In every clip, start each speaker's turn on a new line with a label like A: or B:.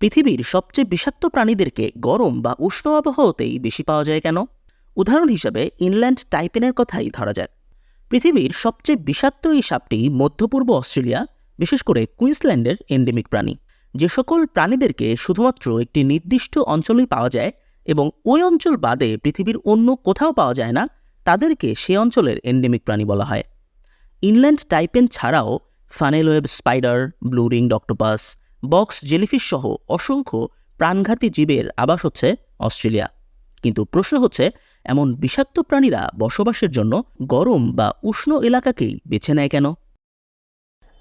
A: পৃথিবীর সবচেয়ে বিষাক্ত প্রাণীদেরকে গরম বা উষ্ণ আবহাওয়াতেই বেশি পাওয়া যায় কেন? উদাহরণ হিসাবে ইনল্যান্ড টাইপেনের কথাই ধরা যাক। পৃথিবীর সবচেয়ে বিষাক্ত এই সাপটি মধ্যপূর্ব অস্ট্রেলিয়া, বিশেষ করে কুইন্সল্যান্ডের এন্ডেমিক প্রাণী। যে সকল প্রাণীদেরকে শুধুমাত্র একটি নির্দিষ্ট অঞ্চলেই পাওয়া যায় এবং ওই অঞ্চল বাদে পৃথিবীর অন্য কোথাও পাওয়া যায় না, তাদেরকে সে অঞ্চলের এন্ডেমিক প্রাণী বলা হয়। ইনল্যান্ড টাইপেন ছাড়াও funnel web spider, blue ringed octopus box jellyfish সহ অসংখ্য প্রাণঘাতী জীবের আবাস হচ্ছে অস্ট্রেলিয়া। কিন্তু প্রশ্ন হচ্ছে, এমন বিষাক্ত প্রাণীরা বসবাসের জন্য গরম বা উষ্ণ এলাকাকেই বেছে নেয় কেন?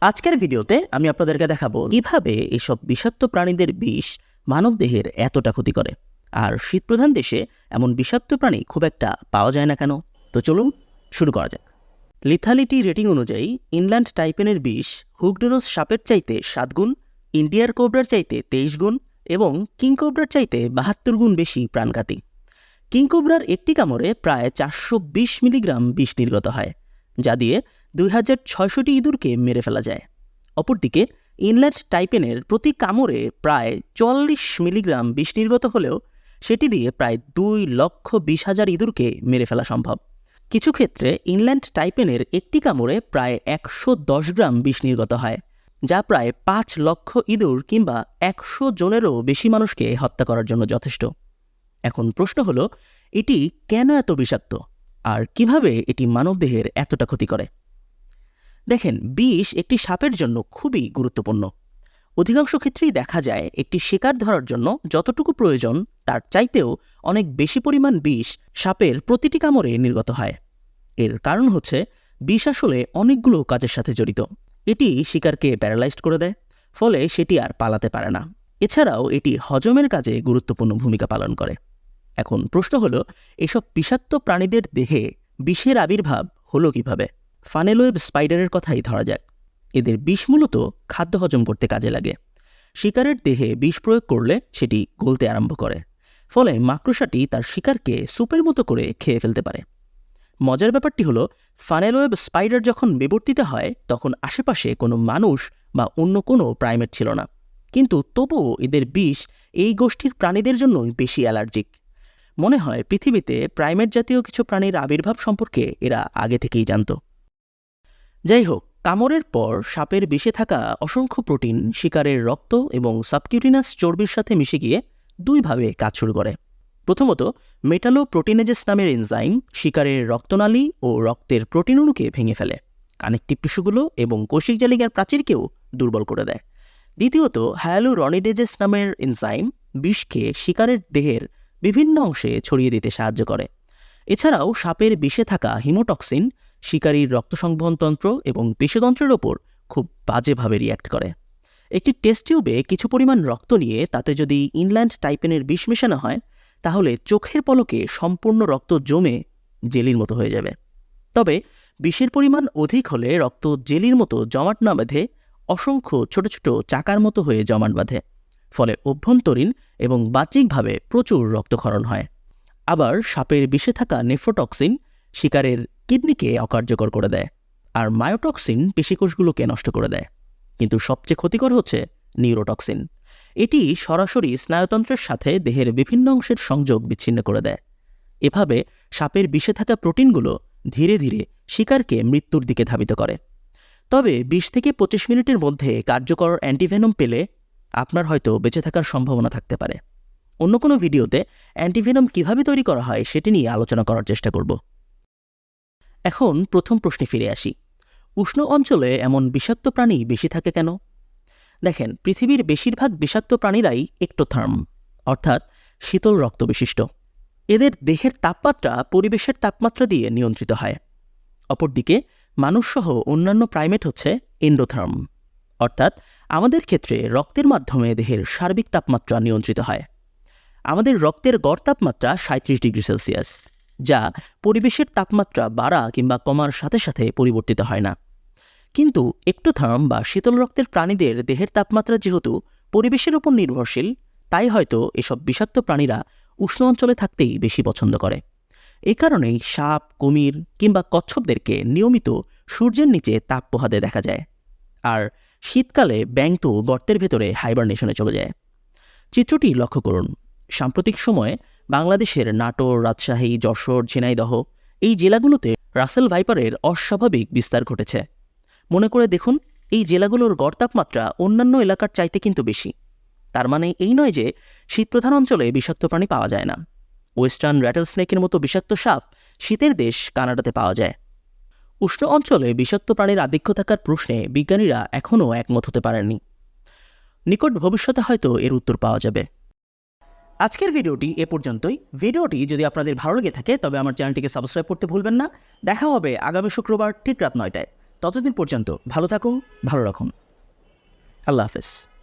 A: আজকের ভিডিওতে আমি আপনাদেরকে দেখাবো কীভাবে এসব বিষাক্ত প্রাণীদের বিষ মানবদেহের এতটা ক্ষতি করে। আর শীতপ্রধান দেশে এমন বিষাক্ত প্রাণী খুব একটা পাওয়া যায় না কেন? তো চলুন শুরু করা যাক। লিথালিটি রেটিং অনুযায়ী ইনল্যান্ড টাইপেনের বিষ হুকডোনোস সাপের চাইতে সাত গুণ ইন্ডিয়ার কোবরার চাইতে তেইশ গুণ এবং কিং কোবরার চাইতে বাহাত্তর গুণ বেশি প্রাণঘাতী। কিং কোবরার একটি কামড়ে প্রায় চারশো বিশ মিলিগ্রাম বিষ নির্গত হয়, যা দিয়ে দুই হাজার ছয়শটি ইঁদুরকে মেরে ফেলা যায়। অপরদিকে, ইনল্যান্ড টাইপেনের প্রতি কামড়ে প্রায় চল্লিশ মিলিগ্রাম বিষ নির্গত হলেও সেটি দিয়ে প্রায় দুই লক্ষ বিশ হাজার ইঁদুরকে মেরে ফেলা সম্ভব। কিছু ক্ষেত্রে ইনল্যান্ড টাইপেনের একটি কামড়ে প্রায় একশো দশ গ্রাম বিষ নির্গত হয় যা প্রায় পাঁচ লক্ষ ইঁদুর কিংবা একশো জনেরও বেশি মানুষকে হত্যা করার জন্য যথেষ্ট। এখন প্রশ্ন হলো, এটি কেন এত বিষাক্ত? আর কীভাবে এটি মানবদেহের এতটা ক্ষতি করে? দেখেন, বিষ একটি সাপের জন্য খুবই গুরুত্বপূর্ণ। অধিকাংশ ক্ষেত্রেই দেখা যায় একটি শিকার ধরার জন্য যতটুকু প্রয়োজন, তার চাইতেও অনেক বেশি পরিমাণ বিষ সাপের প্রতিটি কামড়ে নির্গত হয়। এর কারণ হচ্ছে, বিষ আসলে অনেকগুলো কাজের সাথে জড়িত। এটি শিকারকে প্যারালাইজড করে দেয়, ফলে সেটি আর পালাতে পারে না। এছাড়াও এটি হজমের কাজে গুরুত্বপূর্ণ ভূমিকা পালন করে। এখন প্রশ্ন হলো, এসব বিষাক্ত প্রাণীদের দেহে বিষের আবির্ভাব হলো কীভাবে? ফানেলোয়েব স্পাইডারের কথাই ধরা যাক। এদের বিষ মূলত খাদ্য হজম করতে কাজে লাগে। শিকারের দেহে বিষ প্রয়োগ করলে সেটি গলতে আরম্ভ করে, ফলে মাকড়সাটি তার শিকারকে সুপের মতো করে খেয়ে ফেলতে পারে। মজার ব্যাপারটি হলো ফানেলোয়েব স্পাইডার যখন বিবর্তিত হয়, তখন আশেপাশে কোনো মানুষ বা অন্য কোনো প্রাইমেট ছিল না। কিন্তু তবুও এদের বিষ এই গোষ্ঠীর প্রাণীদের জন্যই বেশি অ্যালার্জিক। মনে হয় পৃথিবীতে প্রাইমেট জাতীয় কিছু প্রাণীর আবির্ভাব সম্পর্কে এরা আগে থেকেই জানত। যাই হোক, কামড়ের পর সাপের বিষে থাকা অসংখ্য প্রোটিন, শিকারের রক্ত এবং সাবকিউটিনাস চর্বির সাথে মিশে গিয়ে দুইভাবে কাজ শুরু করে। প্রথমত মেটালো প্রোটিনেজেস নামের এনজাইম শিকারের রক্তনালী ও রক্তের প্রোটিন অণুকে ভেঙে ফেলে। কানেকটিভ টিস্যুগুলো এবং কোষিক জালিকার প্রাচীরকেও দুর্বল করে দেয়। দ্বিতীয়ত, হায়ালুরনিডেজেস নামের এনজাইম বিষকে শিকারের দেহের বিভিন্ন অংশে ছড়িয়ে দিতে সাহায্য করে। এছাড়াও, সাপের বিষে থাকা হিমোটক্সিন শিকারীর রক্ত সংবহনতন্ত্র এবং পেশতন্ত্রের ওপর খুব বাজেভাবে রিয়্যাক্ট করে। একটি টেস্ট টিউবে কিছু পরিমাণ রক্ত নিয়ে তাতে যদি ইনল্যান্ড টাইপেনের বিষ মেশানো হয় তাহলে চোখের পলকে সম্পূর্ণ রক্ত জমে জেলির মতো হয়ে যাবে। তবে বিষের পরিমাণ অধিক হলে রক্ত জেলির মতো জমাট না বেঁধে অসংখ্য ছোট ছোট চাকার মতো হয়ে জমাট বাঁধে। ফলে অভ্যন্তরীণ এবং বাহ্যিকভাবে প্রচুর রক্তক্ষরণ হয়। আবার সাপের বিষে থাকা নেফ্রোটক্সিন শিকারের কিডনিকে অকার্যকর করে দেয় আর মায়োটক্সিন পেশিকোষগুলোকে নষ্ট করে দেয়। কিন্তু সবচেয়ে ক্ষতিকর হচ্ছে নিউরোটক্সিন। এটি সরাসরি স্নায়ুতন্ত্রের সাথে দেহের বিভিন্ন অংশের সংযোগ বিচ্ছিন্ন করে দেয়। এভাবে সাপের বিষে থাকা প্রোটিনগুলো ধীরে ধীরে শিকারকে মৃত্যুর দিকে ধাবিত করে। তবে বিশ থেকে পঁচিশ মিনিটের মধ্যে কার্যকর অ্যান্টিভেনম পেলে আপনার হয়তো বেঁচে থাকার সম্ভাবনা থাকতে পারে। অন্য কোনো ভিডিওতে অ্যান্টিভেনম কীভাবে তৈরি করা হয় সেটি নিয়ে আলোচনা করার চেষ্টা করব। এখন প্রথম প্রশ্নে ফিরে আসি। উষ্ণ অঞ্চলে এমন বিষাক্ত প্রাণী বেশি থাকে কেন? দেখেন, পৃথিবীর বেশিরভাগ বিষাক্ত প্রাণীরাই একটোথার্ম, অর্থাৎ শীতল রক্ত বিশিষ্ট। এদের দেহের তাপমাত্রা পরিবেশের তাপমাত্রা দিয়ে নিয়ন্ত্রিত হয়। অপরদিকে, মানুষসহ অন্যান্য প্রাইমেট হচ্ছে এন্ডোথার্ম, অর্থাৎ আমাদের ক্ষেত্রে রক্তের মাধ্যমে দেহের সার্বিক তাপমাত্রা নিয়ন্ত্রিত হয়। আমাদের রক্তের গড় তাপমাত্রা সাঁত্রিশ ডিগ্রি সেলসিয়াস, যা পরিবেশের তাপমাত্রা বাড়া কিংবা কমার সাথে সাথে পরিবর্তিত হয় না। কিন্তু একটোথার্ম বা শীতল রক্তের প্রাণীদের দেহের তাপমাত্রা যেহেতু পরিবেশের উপর নির্ভরশীল, তাই হয়তো এসব বিষাক্ত প্রাণীরা উষ্ণ অঞ্চলে থাকতেই বেশি পছন্দ করে। এ কারণেই সাপ, কুমির কিংবা কচ্ছপদেরকে নিয়মিত সূর্যের নিচে তাপ পোহাতে দেখা যায়। আর শীতকালে ব্যাং তো গর্তের ভেতরে হাইবারনেশনে চলে যায়। চিত্রটি লক্ষ্য করুন। সাম্প্রতিক সময়ে বাংলাদেশের নাটোর, রাজশাহী, যশোর, ঝিনাইদহ এই জেলাগুলোতে রাসেল ভাইপারের অস্বাভাবিক বিস্তার ঘটেছে। মনে করে দেখুন, এই জেলাগুলোর গড় তাপমাত্রা অন্যান্য এলাকার চাইতে কিন্তু বেশি। তার মানে এই নয় যে শীতপ্রধান অঞ্চলে বিষাক্ত প্রাণী পাওয়া যায় না। ওয়েস্টার্ন র্যাটেল স্নেকের মতো বিষাক্ত সাপ শীতের দেশ কানাডাতে পাওয়া যায়। উষ্ণ অঞ্চলে বিষাক্ত প্রাণীর আধিক্য থাকার প্রশ্নে বিজ্ঞানীরা এখনও একমত হতে পারেননি। নিকট ভবিষ্যতে হয়তো এর উত্তর পাওয়া যাবে। আজকের ভিডিওটি এ পর্যন্তই। ভিডিওটি যদি আপনাদের ভালো লেগে থাকে, তবে আমার চ্যানেলটিকে সাবস্ক্রাইব করতে ভুলবেন না। দেখা হবে আগামী শুক্রবার ঠিক রাত নয়টায়। ততদিন পর্যন্ত ভালো থাকুন ভালো রাখুন। আল্লাহ হাফেজ।